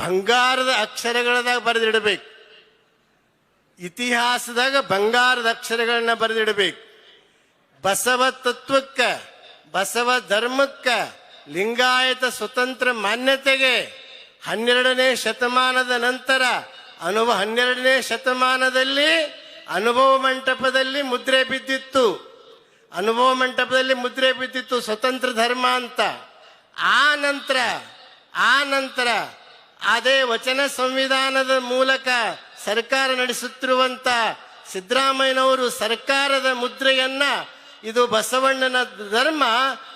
ಬಂಗಾರದ ಅಕ್ಷರಗಳದಾಗ ಬರೆದಿಡಬೇಕು. ಇತಿಹಾಸದಾಗ ಬಂಗಾರದ ಅಕ್ಷರಗಳನ್ನ ಬರೆದಿಡಬೇಕು. ಬಸವ ತತ್ವಕ್ಕ, ಬಸವ ಧರ್ಮಕ್ಕ, ಲಿಂಗಾಯತ ಸ್ವತಂತ್ರ ಮಾನ್ಯತೆಗೆ ಹನ್ನೆರಡನೇ ಶತಮಾನದ ನಂತರ ಅನುಭವ ಹನ್ನೆರಡನೇ ಶತಮಾನದಲ್ಲಿ ಅನುಭವ ಮಂಟಪದಲ್ಲಿ ಮುದ್ರೆ ಬಿದ್ದಿತ್ತು. ಅನುಭವ ಮಂಟಪದಲ್ಲಿ ಮುದ್ರೆ ಬಿದ್ದಿತ್ತು ಸ್ವತಂತ್ರ ಧರ್ಮ ಅಂತ. ಆ ನಂತರ ಆ ನಂತರ ಅದೇ ವಚನ ಸಂವಿಧಾನದ ಮೂಲಕ ಸರ್ಕಾರ ನಡೆಸುತ್ತಿರುವಂತ ಸಿದ್ದರಾಮಯ್ಯನವರು ಸರ್ಕಾರದ ಮುದ್ರೆಯನ್ನ, ಇದು ಬಸವಣ್ಣನ ಧರ್ಮ,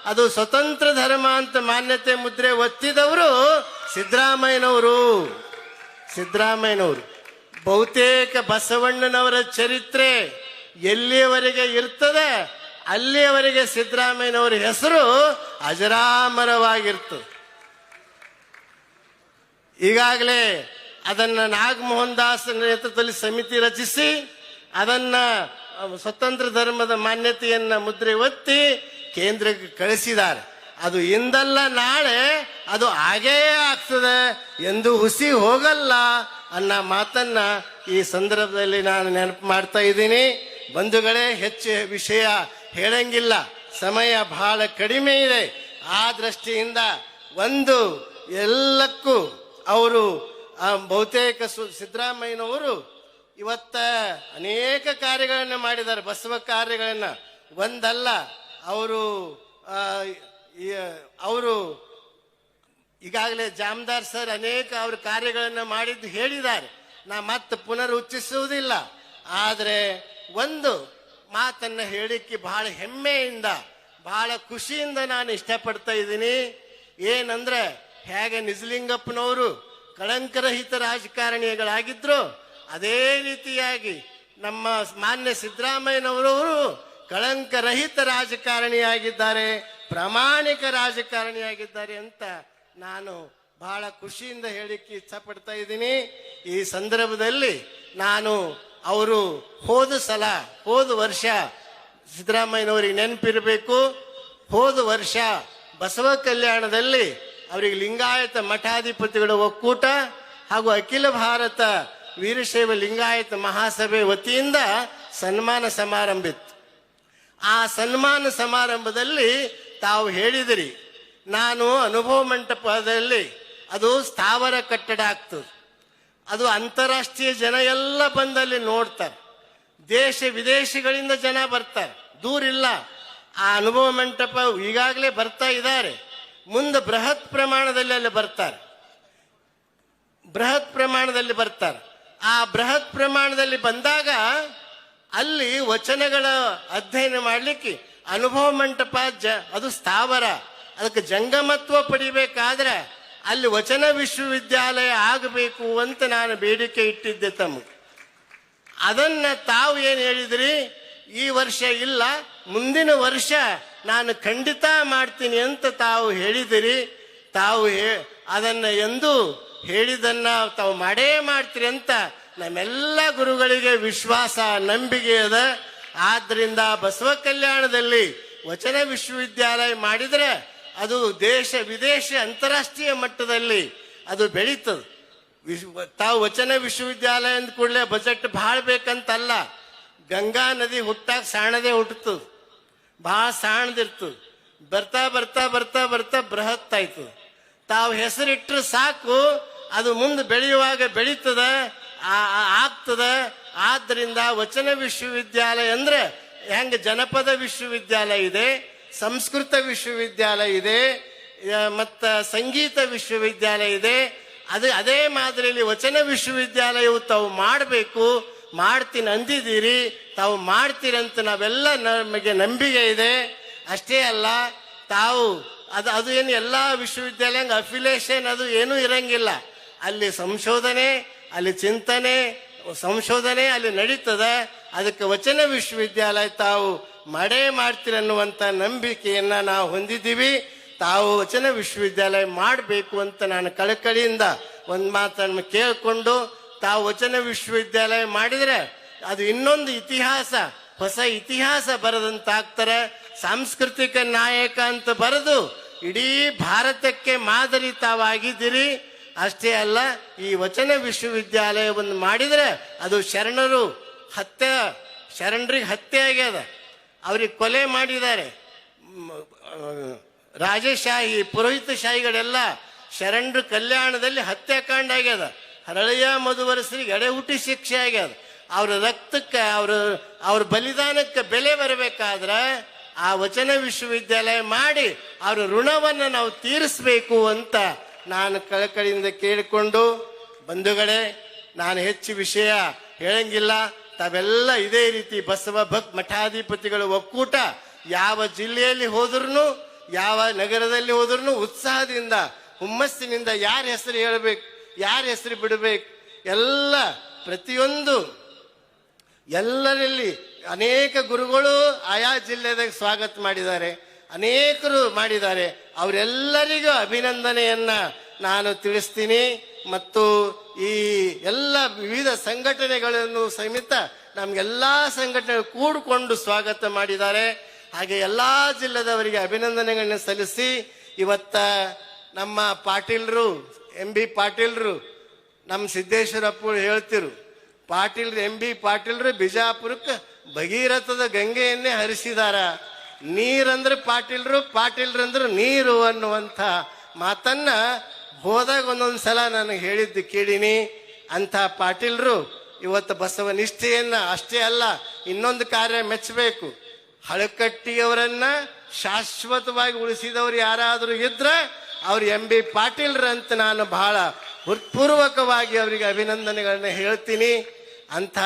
ಅದು ಸ್ವತಂತ್ರ ಧರ್ಮ ಅಂತ ಮಾನ್ಯತೆ ಮುದ್ರೆ ಒತ್ತಿದವರು ಸಿದ್ದರಾಮಯ್ಯನವರು. ಸಿದ್ದರಾಮಯ್ಯನವರು. ಬಹುತೇಕ ಬಸವಣ್ಣನವರ ಚರಿತ್ರೆ ಎಲ್ಲಿಯವರೆಗೆ ಇರ್ತದೆ, ಅಲ್ಲಿಯವರೆಗೆ ಸಿದ್ದರಾಮಯ್ಯನವರ ಹೆಸರು ಅಜರಾಮರವಾಗಿರ್ತದೆ. ಈಗಾಗಲೇ ಅದನ್ನ ನಾಗಮೋಹನ್ ದಾಸ್ ನೇತೃತ್ವದಲ್ಲಿ ಸಮಿತಿ ರಚಿಸಿ, ಅದನ್ನ ಸ್ವತಂತ್ರ ಧರ್ಮದ ಮಾನ್ಯತೆಯನ್ನ ಮುದ್ರೆ ಒತ್ತಿ ಕೇಂದ್ರಕ್ಕೆ ಕಳಿಸಿದ್ದಾರೆ. ಅದು ಇಂದಲ್ಲ ನಾಳೆ ಅದು ಹಾಗೇ ಆಗ್ತದೆ ಎಂದು ಹುಸಿ ಹೋಗಲ್ಲ ಅನ್ನೋ ಮಾತನ್ನ ಈ ಸಂದರ್ಭದಲ್ಲಿ ನಾನು ನೆನಪು ಮಾಡ್ತಾ ಇದ್ದೀನಿ. ಬಂಧುಗಳೇ, ಹೆಚ್ಚು ವಿಷಯ ಹೇಳಂಗಿಲ್ಲ. ಸಮಯ ಬಹಳ ಕಡಿಮೆ ಇದೆ. ಆ ದೃಷ್ಟಿಯಿಂದ ಒಂದು ಎಲ್ಲಕ್ಕೂ ಅವರು ಬಹುತೇಕ ಸಿದ್ದರಾಮಯ್ಯನವರು ಇವತ್ತ ಅನೇಕ ಕಾರ್ಯಗಳನ್ನು ಮಾಡಿದ್ದಾರೆ, ಬಸವ ಕಾರ್ಯಗಳನ್ನು. ಒಂದಲ್ಲ, ಅವರು ಅವರು ಈಗಾಗಲೇ ಜಾಮದಾರ್ ಸರ್ ಅನೇಕ ಅವ್ರ ಕಾರ್ಯಗಳನ್ನು ಮಾಡಿದ್ದು ಹೇಳಿದ್ದಾರೆ. ನಾ ಮತ್ತೆ ಪುನರ್ ಉಚ್ಚಿಸುವುದಿಲ್ಲ ಆದರೆ ಒಂದು ಮಾತನ್ನ ಹೇಳಿಕ್ಕೆ ಬಹಳ ಹೆಮ್ಮೆಯಿಂದ ಬಹಳ ಖುಷಿಯಿಂದ ನಾನು ಇಷ್ಟಪಡ್ತಾ ಇದ್ದೀನಿ. ಏನಂದ್ರೆ ಹೇಗೆ ನಿಜಲಿಂಗಪ್ಪನವರು ಕಳಂಕರಹಿತ ರಾಜಕಾರಣಿಗಳಾಗಿದ್ರು ಅದೇ ರೀತಿಯಾಗಿ ನಮ್ಮ ಮಾನ್ಯ ಸಿದ್ದರಾಮಯ್ಯನವರವರು ಕಳಂಕರಹಿತ ರಾಜಕಾರಣಿಯಾಗಿದ್ದಾರೆ, ಪ್ರಾಮಾಣಿಕ ರಾಜಕಾರಣಿಯಾಗಿದ್ದಾರೆ ಅಂತ ನಾನು ಬಹಳ ಖುಷಿಯಿಂದ ಹೇಳಿಕ್ಕೆ ಇಚ್ಛಪಡ್ತಾ ಇದ್ದೀನಿ. ಈ ಸಂದರ್ಭದಲ್ಲಿ ನಾನು ಅವರು ಹೋದ ಸಲ, ಹೋದ ವರ್ಷ ಸಿದ್ದರಾಮಯ್ಯನವರಿಗೆ ನೆನಪಿರಬೇಕು. ಹೋದ ವರ್ಷ ಬಸವ ಕಲ್ಯಾಣದಲ್ಲಿ ಅವರಿಗೆ ಲಿಂಗಾಯತ ಮಠಾಧಿಪತಿಗಳ ಒಕ್ಕೂಟ ಹಾಗೂ ಅಖಿಲ ಭಾರತ ವೀರಶೈವ ಲಿಂಗಾಯತ ಮಹಾಸಭೆ ವತಿಯಿಂದ ಸನ್ಮಾನ ಸಮಾರಂಭ ಇತ್ತು ಆ ಸನ್ಮಾನ ಸಮಾರಂಭದಲ್ಲಿ ತಾವು ಹೇಳಿದಿರಿ, ನಾನು ಅನುಭವ ಮಂಟಪದಲ್ಲಿ ಅದು ಸ್ಥಾವರ ಕಟ್ಟಡ ಆಗ್ತದೆ. ಅದು ಅಂತಾರಾಷ್ಟ್ರೀಯ ಜನ ಎಲ್ಲ ಬಂದಲ್ಲಿ ನೋಡ್ತಾರೆ. ದೇಶ ವಿದೇಶಗಳಿಂದ ಜನ ಬರ್ತಾರೆ. ದೂರಿಲ್ಲ. ಆ ಅನುಭವ ಮಂಟಪ ಈಗಾಗಲೇ ಬರ್ತಾ ಇದ್ದಾರೆ. ಮುಂದೆ ಬೃಹತ್ ಪ್ರಮಾಣದಲ್ಲಿ ಅಲ್ಲಿ ಬರ್ತಾರೆ. ಬೃಹತ್ ಪ್ರಮಾಣದಲ್ಲಿ ಬರ್ತಾರೆ. ಆ ಬೃಹತ್ ಪ್ರಮಾಣದಲ್ಲಿ ಬಂದಾಗ ಅಲ್ಲಿ ವಚನಗಳ ಅಧ್ಯಯನ ಮಾಡಲಿಕ್ಕೆ ಅನುಭವ ಮಂಟಪ ಜ, ಅದು ಸ್ಥಾವರ. ಅದಕ್ಕೆ ಜಂಗಮತ್ವ ಪಡಿಬೇಕಾದ್ರೆ ಅಲ್ಲಿ ವಚನ ವಿಶ್ವವಿದ್ಯಾಲಯ ಆಗಬೇಕು ಅಂತ ನಾನು ಬೇಡಿಕೆ ಇಟ್ಟಿದ್ದೆ ತಮಗೆ. ಅದನ್ನ ತಾವು ಏನು ಹೇಳಿದ್ರಿ? ಈ ವರ್ಷ ಇಲ್ಲ, ಮುಂದಿನ ವರ್ಷ ನಾನು ಖಂಡಿತ ಮಾಡ್ತೀನಿ ಅಂತ ತಾವು ಹೇಳಿದಿರಿ. ತಾವು ಅದನ್ನ ಎಂದು ಹೇಳಿದನ್ನ ತಾವು ಮಾಡೇ ಮಾಡ್ತೀರಿ ಅಂತ ನಮ್ಮೆಲ್ಲ ಗುರುಗಳಿಗೆ ವಿಶ್ವಾಸ, ನಂಬಿಕೆ ಅದ. ಆದ್ದರಿಂದ ಬಸವ ಕಲ್ಯಾಣದಲ್ಲಿ ವಚನ ವಿಶ್ವವಿದ್ಯಾಲಯ ಮಾಡಿದರೆ ಅದು ದೇಶ ವಿದೇಶ ಅಂತಾರಾಷ್ಟ್ರೀಯ ಮಟ್ಟದಲ್ಲಿ ಅದು ಬೆಳೀತದೆ. ತಾವು ವಚನ ವಿಶ್ವವಿದ್ಯಾಲಯ ಅಂದ ಕೂಡಲೇ ಬಜೆಟ್ ಭಾಳ ಬೇಕಂತಲ್ಲ. ಗಂಗಾ ನದಿ ಹುಟ್ಟಾಗ ಸಾಣದೇ ಹುಟ್ಟುತ್ತದ ಭಾಳ ಸಾಣದಿರ್ತದ. ಬರ್ತಾ ಬರ್ತಾ ಬರ್ತಾ ಬರ್ತಾ ಬೃಹತ್ ಆಯ್ತು ತಾವು ಹೆಸರಿಟ್ಟರೆ ಸಾಕು, ಅದು ಮುಂದೆ ಬೆಳೆಯುವಾಗ ಬೆಳೀತದ ಆಗ್ತದ. ಆದ್ರಿಂದ ವಚನ ವಿಶ್ವವಿದ್ಯಾಲಯ ಅಂದ್ರೆ ಹೆಂಗೆ ಜನಪದ ವಿಶ್ವವಿದ್ಯಾಲಯ ಇದೆ, ಸಂಸ್ಕೃತ ವಿಶ್ವವಿದ್ಯಾಲಯ ಇದೆ ಮತ್ತ ಸಂಗೀತ ವಿಶ್ವವಿದ್ಯಾಲಯ ಇದೆ. ಅದು, ಅದೇ ಮಾದರಿಯಲ್ಲಿ ವಚನ ವಿಶ್ವವಿದ್ಯಾಲಯವು ತಾವು ಮಾಡಬೇಕು. ಮಾಡ್ತೀನಿ ಅಂದಿದ್ದೀರಿ, ತಾವು ಮಾಡ್ತೀರಂತ ನಾವೆಲ್ಲ ನಮಗೆ ನಂಬಿಕೆ ಇದೆ. ಅಷ್ಟೇ ಅಲ್ಲ, ತಾವು ಅದು ಅದು ಏನು ಎಲ್ಲ ವಿಶ್ವವಿದ್ಯಾಲಯ ಅಫಿಲೇಷನ್ ಅದು ಏನೂ ಇರಂಗಿಲ್ಲ. ಅಲ್ಲಿ ಸಂಶೋಧನೆ, ಅಲ್ಲಿ ಚಿಂತನೆ, ಸಂಶೋಧನೆ ಅಲ್ಲಿ ನಡೀತದೆ. ಅದಕ್ಕೆ ವಚನ ವಿಶ್ವವಿದ್ಯಾಲಯ ತಾವು ಮಾಡೇ ಮಾಡ್ತೀರನ್ನುವಂಥ ನಂಬಿಕೆಯನ್ನು ನಾವು ಹೊಂದಿದ್ದೀವಿ. ತಾವು ವಚನ ವಿಶ್ವವಿದ್ಯಾಲಯ ಮಾಡಬೇಕು ಅಂತ ನಾನು ಕಳಕಳಿಯಿಂದ ಒಂದು ಮಾತನ್ನು ಕೇಳಿಕೊಂಡು ತಾವು ವಚನ ವಿಶ್ವವಿದ್ಯಾಲಯ ಮಾಡಿದರೆ ಅದು ಇನ್ನೊಂದು ಇತಿಹಾಸ, ಹೊಸ ಇತಿಹಾಸ ಬರೆದಂತಾಗ್ತಾರೆ. ಸಾಂಸ್ಕೃತಿಕ ನಾಯಕ ಅಂತ ಬರೆದು ಇಡೀ ಭಾರತಕ್ಕೆ ಮಾದರಿ ತಾವಾಗಿದ್ದೀರಿ ಅಷ್ಟೇ ಅಲ್ಲ, ಈ ವಚನ ವಿಶ್ವವಿದ್ಯಾಲಯವನ್ನು ಮಾಡಿದರೆ ಅದು ಶರಣರು ಹತ್ಯೆ, ಶರಣರಿಗೆ ಹತ್ಯೆ ಆಗ್ಯದ. ಅವ್ರಿಗೆ ಕೊಲೆ ಮಾಡಿದ್ದಾರೆ. ರಾಜಶಾಹಿ, ಪುರೋಹಿತ ಶಾಹಿಗಳೆಲ್ಲ ಶರಣರು ಶರಣರ ಕಲ್ಯಾಣದಲ್ಲಿ ಹತ್ಯಾಕಾಂಡ ಆಗ್ಯದ. ಹರಳೆಯ ಮಧುವರಸರಿಗೆ ಎಡೆ ಹುಟ್ಟಿ ಶಿಕ್ಷೆ ಆಗ್ಯದ. ಅವ್ರ ರಕ್ತಕ್ಕೆ, ಅವ್ರ ಅವ್ರ ಬಲಿದಾನಕ್ಕೆ ಬೆಲೆ ಬರಬೇಕಾದ್ರೆ ಆ ವಚನ ವಿಶ್ವವಿದ್ಯಾಲಯ ಮಾಡಿ ಅವ್ರ ಋಣವನ್ನು ನಾವು ತೀರಿಸಬೇಕು ಅಂತ ನಾನು ಕಳಕಳಿಯಿಂದ ಕೇಳಿಕೊಂಡು, ಬಂಧುಗಳೇ, ನಾನು ಹೆಚ್ಚು ವಿಷಯ ಹೇಳಂಗಿಲ್ಲ. ತಾವೆಲ್ಲ ಇದೇ ರೀತಿ ಬಸವ ಭಕ್ ಮಠಾಧಿಪತಿಗಳ ಒಕ್ಕೂಟ ಯಾವ ಜಿಲ್ಲೆಯಲ್ಲಿ ಹೋದ್ರೂ ಯಾವ ನಗರದಲ್ಲಿ ಹೋದ್ರೂ ಉತ್ಸಾಹದಿಂದ, ಹುಮ್ಮಸ್ಸಿನಿಂದ ಯಾರ ಹೆಸರು ಹೇಳಬೇಕು? ಯಾರ ಹೆಸರು ಬಿಡಬೇಕು? ಎಲ್ಲ, ಪ್ರತಿಯೊಂದು. ಎಲ್ಲರಲ್ಲಿ ಅನೇಕ ಗುರುಗಳು ಆಯಾ ಜಿಲ್ಲೆದಾಗ ಸ್ವಾಗತ ಮಾಡಿದ್ದಾರೆ. ಅನೇಕರು ಮಾಡಿದ್ದಾರೆ. ಅವರೆಲ್ಲರಿಗೂ ಅಭಿನಂದನೆಯನ್ನ ನಾನು ತಿಳಿಸ್ತೀನಿ. ಮತ್ತು ಈ ಎಲ್ಲ ವಿವಿಧ ಸಂಘಟನೆಗಳನ್ನು ಸಮೇತ ನಮ್ಗೆಲ್ಲ ಸಂಘಟನೆಗಳು ಕೂಡಿಕೊಂಡು ಸ್ವಾಗತ ಮಾಡಿದ್ದಾರೆ. ಹಾಗೆ ಎಲ್ಲ ಜಿಲ್ಲೆದವರಿಗೆ ಅಭಿನಂದನೆಗಳನ್ನ ಸಲ್ಲಿಸಿ ಇವತ್ತ ನಮ್ಮ ಪಾಟೀಲ್ರು ಎಂ ಬಿ ಪಾಟೀಲ್ರು ನಮ್ಮ ಸಿದ್ದೇಶ್ವರಪ್ಪ ಹೇಳ್ತಿರು ಪಾಟೀಲ್ ಎಂ ಬಿ ಪಾಟೀಲ್ರು ಬಿಜಾಪುರಕ್ಕೆ ಭಗೀರಥದ ಗಂಗೆಯನ್ನೇ ಹರಿಸಿದಾರ. ನೀರಂದ್ರೆ ಪಾಟೀಲ್ರು, ಪಾಟೀಲ್ರಂದ್ರೆ ನೀರು ಅನ್ನುವಂಥ ಮಾತನ್ನ ಹೋದಾಗ ಒಂದೊಂದು ಸಲ ನನಗೆ ಹೇಳಿದ್ದು ಕೇಳಿನಿ. ಅಂಥ ಪಾಟೀಲ್ರು ಇವತ್ತು ಬಸವ ನಿಷ್ಠೆಯನ್ನ ಅಷ್ಟೇ ಅಲ್ಲ, ಇನ್ನೊಂದು ಕಾರ್ಯ ಮೆಚ್ಚಬೇಕು. ಹಳಕಟ್ಟಿಯವರನ್ನ ಶಾಶ್ವತವಾಗಿ ಉಳಿಸಿದವರು ಯಾರಾದರೂ ಇದ್ರೆ ಅವ್ರು ಎಂ ಬಿ ಪಾಟೀಲ್ರಂತ ನಾನು ಬಹಳ ಹೃತ್ಪೂರ್ವಕವಾಗಿ ಅವರಿಗೆ ಅಭಿನಂದನೆಗಳನ್ನ ಹೇಳ್ತೀನಿ. ಅಂಥ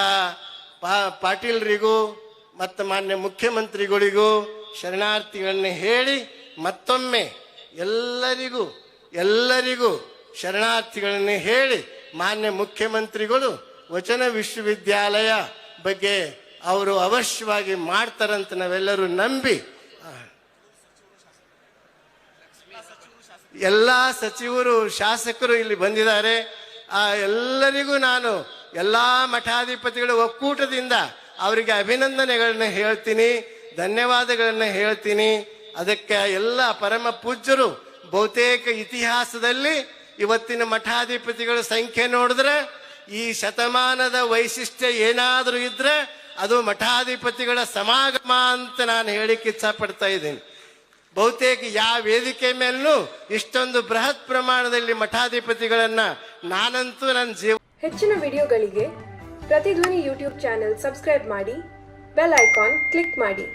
ಪಾ ಪಾಟೀಲ್ರಿಗೂ ಮತ್ತು ಮಾನ್ಯ ಮುಖ್ಯಮಂತ್ರಿಗಳಿಗೂ ಶರಣಾರ್ಥಿಗಳನ್ನ ಹೇಳಿ ಮತ್ತೊಮ್ಮೆ ಎಲ್ಲರಿಗೂ ಎಲ್ಲರಿಗೂ ಶರಣಾರ್ಥಿಗಳನ್ನ ಹೇಳಿ ಮಾನ್ಯ ಮುಖ್ಯಮಂತ್ರಿಗಳು ವಚನ ವಿಶ್ವವಿದ್ಯಾಲಯ ಬಗ್ಗೆ ಅವರು ಅವಶ್ಯವಾಗಿ ಮಾಡ್ತಾರಂತ ನಾವೆಲ್ಲರೂ ನಂಬಿ ಎಲ್ಲ ಸಚಿವರು, ಶಾಸಕರು ಇಲ್ಲಿ ಬಂದಿದ್ದಾರೆ. ಆ, ಎಲ್ಲರಿಗೂ ನಾನು ಎಲ್ಲ ಮಠಾಧಿಪತಿಗಳ ಒಕ್ಕೂಟದಿಂದ ಅವರಿಗೆ ಅಭಿನಂದನೆಗಳನ್ನ ಹೇಳ್ತೀನಿ, ಧನ್ಯವಾದಗಳನ್ನ ಹೇಳ್ತೀನಿ. ಅದಕ್ಕೆ ಎಲ್ಲ ಪರಮ ಪೂಜ್ಯರು ಬಹುತೇಕ ಇತಿಹಾಸದಲ್ಲಿ ಇವತ್ತಿನ ಮಠಾಧಿಪತಿಗಳ ಸಂಖ್ಯೆ ನೋಡಿದ್ರೆ, ಈ ಶತಮಾನದ ವೈಶಿಷ್ಟ್ಯ ಏನಾದರೂ ಇದ್ರೆ ಅದು ಮಠಾಧಿಪತಿಗಳ ಸಮಾಗಮ ಅಂತ ನಾನು ಹೇಳಿಕ್ಕೆ ಇಚ್ಛಪಡ್ತಾ ಇದ್ದೀನಿ. ಬಹುತೇಕ ಯಾವ ವೇದಿಕೆ ಮೇಲೂ ಇಷ್ಟೊಂದು ಬೃಹತ್ ಪ್ರಮಾಣದಲ್ಲಿ ಮಠಾಧಿಪತಿಗಳನ್ನ ನಾನಂತೂ ನನ್ನ ಜೀವ ಹೆಚ್ಚಿನ ವಿಡಿಯೋಗಳಿಗೆ ಪ್ರತಿಧ್ವನಿ ಯೂಟ್ಯೂಬ್ ಚಾನೆಲ್ ಸಬ್ಸ್ಕ್ರೈಬ್ ಮಾಡಿ, ಬೆಲ್ ಐಕಾನ್ ಕ್ಲಿಕ್ ಮಾಡಿ.